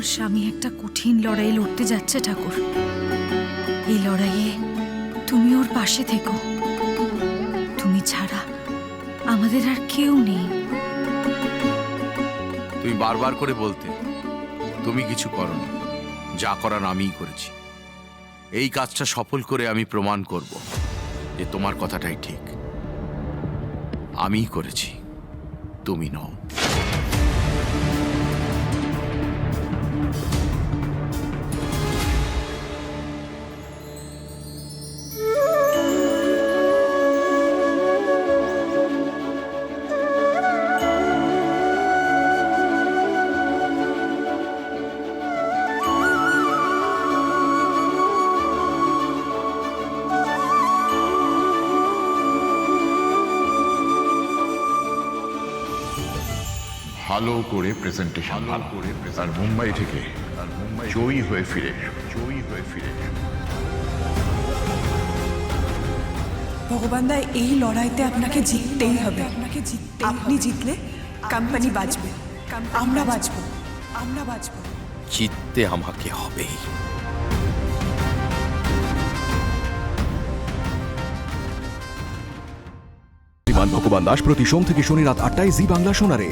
আমার স্বামী একটা কঠিন লড়াই লড়তে যাচ্ছে, ঠাকুর। এই লড়াইয়ে তুমি ওর পাশে থেকো। তুমি ছাড়া আমাদের আর কেউ নেই। তুমি বারবার করে বলতে, তুমি কিছু করনি। যা করার আমিই করেছি। এই কাজটা সফল করে আমি প্রমাণ করব যে তোমার কথাটাই ঠিক। আমিই করেছি, তুমি নও। ভালো করে প্রেজেন্টেশন ভালো করে আর মুম্বাই থেকে আর মুম্বাই জয়ী হয়ে ফিরে। জয়ী হয়ে ফিরে। ভগবান দা এই লড়াইতে আপনাকে জিততেই হবে। আপনাকে জিততে আপনি জিতলে কোম্পানি বাঁচবে। আমরা বাঁচবো। আমরা বাঁচবো। জিততে আমাকে হবেই। ভগবান দাস প্রতি সোম থেকে শনি রাত আটটায় জি বাংলা শোনারে